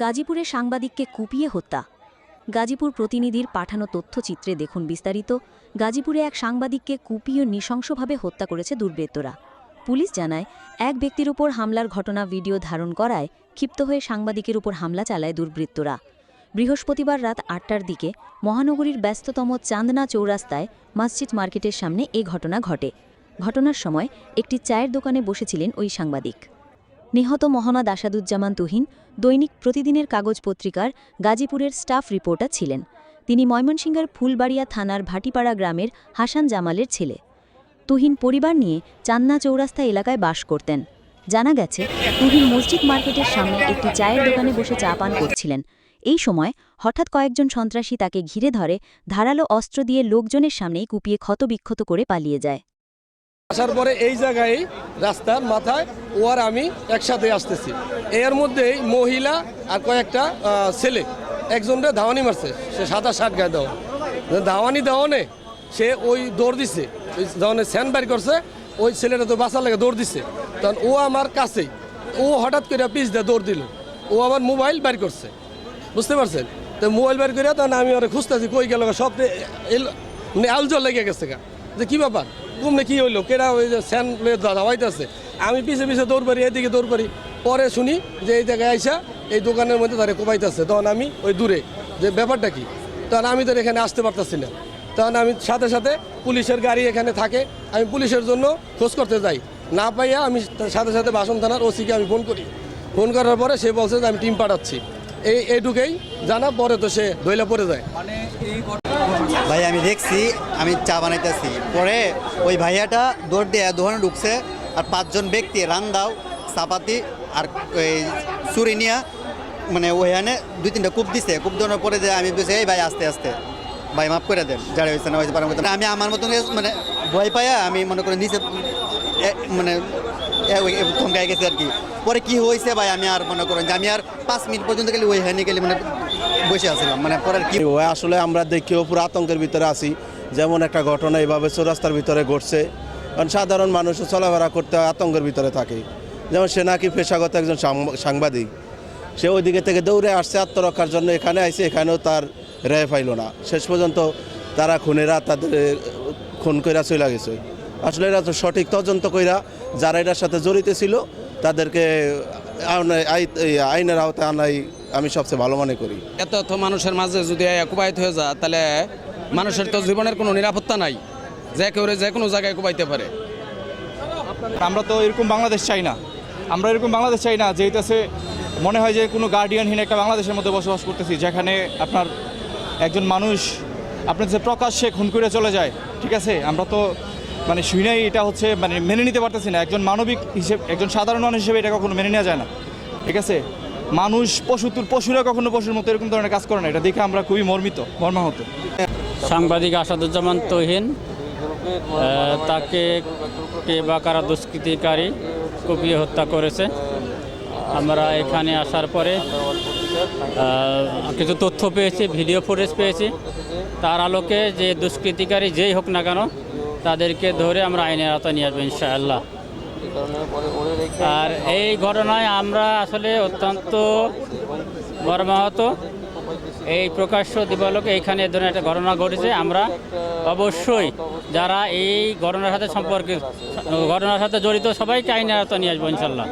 গাজীপুরে সাংবাদিককে কুপিয়ে হত্যা। গাজীপুর প্রতিনিধির পাঠানো তথ্যচিত্রে দেখুন বিস্তারিত। গাজীপুরে এক সাংবাদিককে কুপিয়ে নৃশংসভাবে হত্যা করেছে দুর্বৃত্তরা। পুলিশ জানায়, এক ব্যক্তির উপর হামলার ঘটনা ভিডিও ধারণ করায় ক্ষিপ্ত হয়ে সাংবাদিকের উপর হামলা চালায় দুর্বৃত্তরা। বৃহস্পতিবার রাত আটটার দিকে মহানগরীর ব্যস্ততম চান্দনা চৌরাস্তায় মসজিদ মার্কেটের সামনে এ ঘটনা ঘটে। ঘটনার সময় একটি চায়ের দোকানে বসেছিলেন ওই সাংবাদিক। নিহত মহম্মদ আসাদুজ্জামান তুহিন, দৈনিক প্রতিদিনের কাগজ পত্রিকার গাজীপুরের স্টাফ রিপোর্টার ছিলেন। তিনি ময়মনসিংহের ফুলবাড়িয়া থানার ভাটিপাড়া গ্রামের হাসান জামালের ছেলে। তুহিন পরিবার নিয়ে চান্না চৌরাস্তা এলাকায় বাস করতেন। জানা গেছে, তুহিন মসজিদ মার্কেটের সামনে একটি চায়ের দোকানে বসে চা পান করছিলেন। এই সময় হঠাৎ কয়েকজন সন্ত্রাসী তাকে ঘিরে ধরে, ধারালো অস্ত্র দিয়ে লোকজনের সামনেই কুপিয়ে ক্ষতবিক্ষত করে পালিয়ে যায়। আসার পরে এই জায়গায় রাস্তার মাথায় ও আর আমি একসাথে আসতেছি। এর মধ্যেই মহিলা আর কয়েকটা ছেলে। একজনটা ধাওয়ানি মারছে, সে সাদা শার্ট গায়ে দেওয়া। ধাওয়ানি দেওয়ানে সে ওই দৌড় দিছে। ওই যখন স্যান্ড বাড়ি করছে, ওই ছেলেটা তো বাঁচার লাগে দৌড় দিছে। তখন ও আমার কাছেই, ও হঠাৎ করে পিস দিয়ে দৌড় দিল। ও আমার মোবাইল বাড়ি করছে। বুঝতে পারছেন? তো মোবাইল বের করে তখন আমি ওরা খুঁজতেছি, কই গেল সব মানে আলজল লেগে গেছে গা। যে কি ব্যাপার? ঘুমনে কি হইল? কেরা ওই যে স্যান দাওয়াইতেছে? আমি পিছে পিছে দৌড় পারি এদিকে দৌড় পারি পরে শুনি যে এই জায়গায় আইসা এই দোকানের মধ্যে তারা কোপাইতেছে তখন আমি ওই দূরে, যে ব্যাপারটা কি? তখন আমি তো এখানে আসতে পারতেছি না। তখন আমি সাথে সাথে পুলিশের গাড়ি এখানে থাকে, আমি পুলিশের জন্য খোঁজ করতে যাই। না পাইয়া আমি সাথে সাথে বাসন থানার ওসিকে আমি ফোন করি। ফোন করার পরে সে বলছে যে আমি টিম পাঠাচ্ছি। এই এইটুকুই জানা, পরে তো সে ধইলা পড়ে যায়। ভাই, আমি দেখছি, আমি চা বানাইতেছি। পরে ওই ভাইয়াটা দৌড় দিয়ে দোকানে ঢুকছে, আর পাঁচজন ব্যক্তি, রান্দাও, চাপাতি, আর ওই চুরি নিয়ে মানে ওইখানে দুই তিনটা কূপ দিছে। কূপ দেওয়ার পরে যে আমি বলছি, এই ভাই, আস্তে আস্তে। ভাই, মাফ করে দেন, যারা হয়েছে না, হয়েছে পারার মতো আমি আমার মতন মানে ভয় পাইয়া আমি মনে করি নিচে মানে ওই থমকাই গেছে আর কি। পরে কি হয়েছে ভাই, আমি আর মনে করেন যে, আমি আর পাঁচ মিনিট পর্যন্ত গেলে ওইখানে গেলে মানে বসে আসছিলাম মানে পরে আর কি আসলে আমরা দেখিও পুরো আতঙ্কের ভিতরে আছি। যেমন একটা ঘটনা এইভাবে চৌরাস্তার ভিতরে ঘটছে। কারণ সাধারণ মানুষ চলাফেরা করতে আতঙ্কের ভিতরে থাকে। যেমন সে নাকি পেশাগত একজন সাংবাদিক। সে ওই দিকে থেকে দৌড়ে আসছে, আত্মরক্ষার জন্য এখানে আইসে এখানেও তার রেয় পাইল না। শেষ পর্যন্ত তারা খুনেরা তাদের খুন কইরা চলে গেছে। আসলে এরা তো সঠিক তদন্ত কইরা যারা এটার সাথে জড়িত ছিল, তাদেরকে আই- আইনের আওতায় আনাই আমি সবচেয়ে ভালো মনে করি। এত এত মানুষের মাঝে যদি কুবাইত হয়ে যায় তাহলে মানুষের তো জীবনের কোনো নিরাপত্তা নাই। যে কেউ যে কোনো জায়গায় কুবাইতে পারে। আমরা তো এরকম বাংলাদেশ চাই না। আমরা এরকম বাংলাদেশ চাই না যেটাছে মনে হয় যে কোনো গার্ডিয়ানহীন একটা বাংলাদেশের মধ্যে বসবাস করতেছি যেখানে আপনার একজন মানুষ আপনার যে প্রকাশ্যে খুন করে চলে যায় ঠিক আছে? আমরা তো মানে শুনেই এটা হচ্ছে মানে মেনে নিতে পারতেছি না। একজন মানবিক হিসেবে একজন সাধারণ মানুষ হিসেবে এটা কখনো মেনে নেওয়া যায় না ঠিক আছে? মানুষ, পশু পশুরা কখনো পশুর মতো এরকম ধরনের কাজ করে না। এটা দেখে আমরা খুবই মর্মিত, মর্মাহত। সাংবাদিক আসাদুজ্জামান তহিন তাকে কে বা কারা দুষ্কৃতিকারী কুপিয়ে হত্যা করেছে। আমরা এখানে আসার পরে কিছু তথ্য পেয়েছি, ভিডিও ফুটেজ পেয়েছি। তার আলোকে যে দুষ্কৃতিকারী যেই হোক না কেন, তাদেরকে ধরে আমরা আইনের আওতায় নিয়ে আসব, ইনশাআল্লাহ। আর এই ঘটনায় আমরা আসলে অত্যন্ত মর্মাহত। এই প্রকাশ্য দিবালোকে এইখানে এ ধরনের একটা ঘটনা ঘটেছে। আমরা অবশ্যই যারা এই ঘটনার সাথে সম্পর্কে ঘটনার সাথে জড়িত সবাইকে আইনের আওতা নিয়ে আসব ইনশাল্লাহ।